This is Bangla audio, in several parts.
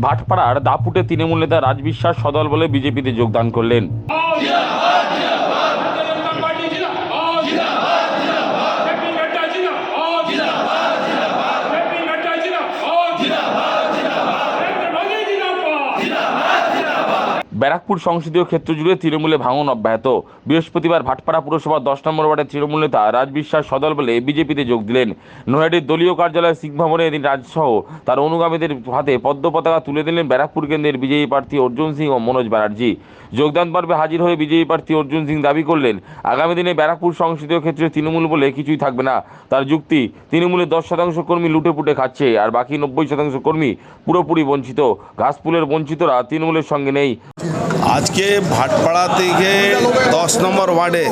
ভাটপাড়ার দাপুটে তৃণমূল নেতা রাজবিশ্বাস সদল বলে বিজেপিতে যোগদান করলেন। ব্যারাকপুর সংসদীয় ক্ষেত্র জুড়ে তৃণমূলে ভাঙন অব্যাহত। বৃহস্পতিবার ভাটপাড়া পুরসভার দশ নম্বর ওয়ার্ডের তৃণমূল নেতা রাজবিশ্বাস সদল বলে বিজেপিতে যোগ দিলেন। নৈহাটির দলীয় কার্যালয় শিখ ভবনে এদিন রাজসহ তার অনুগামীদের হাতে পদ্ম পতাকা তুলে দিলেন ব্যারাকপুর কেন্দ্রের বিজেপি প্রার্থী অর্জুন সিং ও মনোজ ব্যানার্জি। যোগদান পর্বে হাজির হয়ে বিজেপি প্রার্থী অর্জুন সিং দাবি করলেন, আগামী দিনে ব্যারাকপুর সংসদীয় ক্ষেত্রে তৃণমূল বলে কিছুই থাকবে না। তার যুক্তি তৃণমূলের দশ শতাংশ কর্মী লুটে পুটে খাচ্ছে আর বাকি নব্বই শতাংশ কর্মী পুরোপুরি বঞ্চিত। ঘাসপুলের বঞ্চিতরা তৃণমূলের সঙ্গে নেই। আজকে ভাটপাড়া থেকে দশ নম্বর ওয়ার্ডে,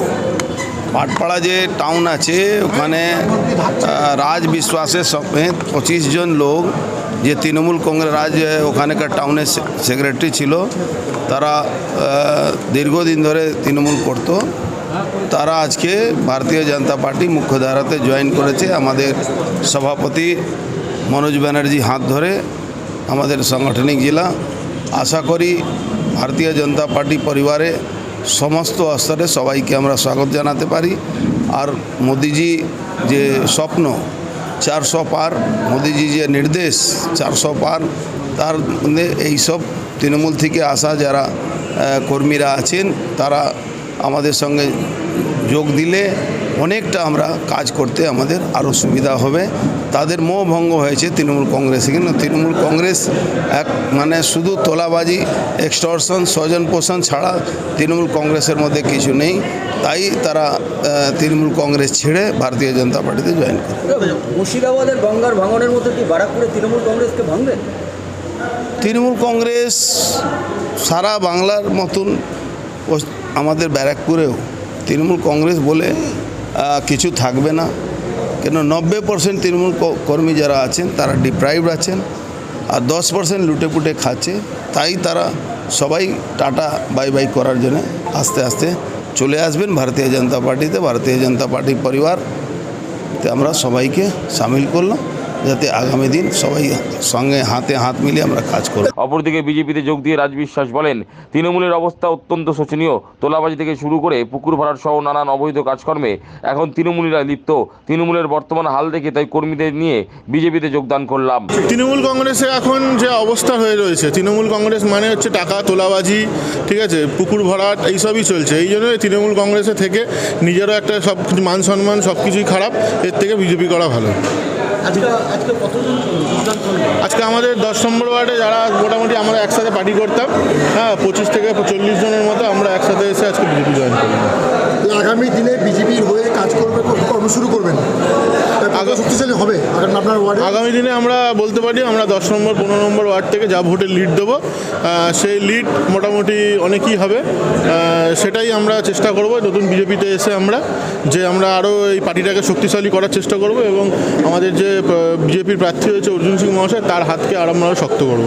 ভাটপাড়া যে টাউন আছে, ওখানে রাজ বিশ্বাসের সমেত পঁচিশ জন লোক, যে তৃণমূল কংগ্রেস রাজ ওখানকার টাউনের সেক্রেটারি ছিল, তারা দীর্ঘদিন ধরে তৃণমূল করতো। তারা আজকে ভারতীয় জনতা পার্টি মুখ্যধারাতে জয়েন করেছে। আমাদের সভাপতি মনোজ ব্যানার্জি হাত ধরে আমাদের সাংগঠনিক জেলা। আশা করি ভারতীয় জনতা পার্টি পরিবারে সমস্ত স্তরে সবাইকে আমরা স্বাগত জানাতে পারি। আর মোদিজি যে স্বপ্ন, চারশো পার, মোদিজি যে নির্দেশ, চারশো পার, তার মধ্যে এইসব তৃণমূল থেকে আসা যারা কর্মীরা আছেন, তারা আমাদের সঙ্গে যোগ দিলে অনেকটা আমরা কাজ করতে আমাদের আরও সুবিধা হবে। তাদের মোহ ভঙ্গ হয়েছে তৃণমূল কংগ্রেসে কিন্তু তৃণমূল কংগ্রেস এক মানে শুধু তোলাবাজি এক্সটর্শন স্বজন পোষণ ছাড়া তৃণমূল কংগ্রেসের মধ্যে কিছু নেই। তাই তারা তৃণমূল কংগ্রেস ছেড়ে ভারতীয় জনতা পার্টিতে জয়েন করে মুর্শিদাবাদের গঙ্গার ভাঙনের মতো কি বারাকপুরে তৃণমূল কংগ্রেসকে ভাঙবে তৃণমূল কংগ্রেস সারা বাংলার মতন আমাদের ব্যারাকপুরেও তৃণমূল কংগ্রেস বলে কিছু থাকবে না। কেন নব্বই পার্সেন্ট তৃণমূল কর্মী যারা আছেন, তারা ডিপ্রাইভড আছেন আর দশ পার্সেন্ট লুটেপুটে খাচ্ছে। তাই তারা সবাই টাটা, বাই বাই করার জন্য আস্তে আস্তে চলে আসবেন ভারতীয় জনতা পার্টিতে। ভারতীয় জনতা পার্টি পরিবার আমরা সবাইকে সামিল করলাম। যাতে আগামী দিন সবাই সঙ্গে হাতে হাত মিলিয়ে আমরা কাজ করব। অপরদিকে বিজেপিতে যোগ দিয়ে রাজবিশ্বাস বলেন তৃণমূলের অবস্থা অত্যন্ত শোচনীয়। তোলাবাজি থেকে শুরু করে পুকুর ভরাট সহ নানান অবৈধ কাজকর্মে এখন তৃণমূলীরা লিপ্ত। তৃণমূলের বর্তমান হাল দেখে তাই কর্মীদের নিয়ে বিজেপিতে যোগদান করলাম। তৃণমূল কংগ্রেসে এখন যে অবস্থা হয়ে রয়েছে তৃণমূল কংগ্রেস মানে হচ্ছে টাকা তোলাবাজি ঠিক আছে পুকুর ভরাট এইসবই চলছে। এই জন্য তৃণমূল কংগ্রেসে থেকে নিজেরও একটা সব কিছু মান সম্মান সব কিছুই খারাপ এর থেকে বিজেপি করা ভালো। আজকে আমাদের দশ নম্বর ওয়ার্ডে যারা মোটামুটি আমরা একসাথে পার্টি করতাম হ্যাঁ পঁচিশ থেকে চল্লিশ জনের মতো আমরা একসাথে এসে আজকে বিজেপি জয়েন করলাম। আগামী দিনে বিজেপির হয়ে কাজ করবে কর্ম শুরু করবেন। শক্তিশালী হবে। আপনার ওয়ার্ড? আগামী দিনে আমরা বলতে পারি আমরা দশ নম্বর পনেরো নম্বর ওয়ার্ড থেকে যা ভোটের লিড দেবো সেই লিড মোটামুটি অনেকই হবে। সেটাই আমরা চেষ্টা করব নতুন বিজেপিতে এসে আমরা যে আমরা আরও এই পার্টিটাকে শক্তিশালী করার চেষ্টা করব এবং আমাদের যে বিজেপির প্রার্থী হয়েছে অর্জুন সিং মহাশয় তার হাতকে আরও আমরা শক্ত করব।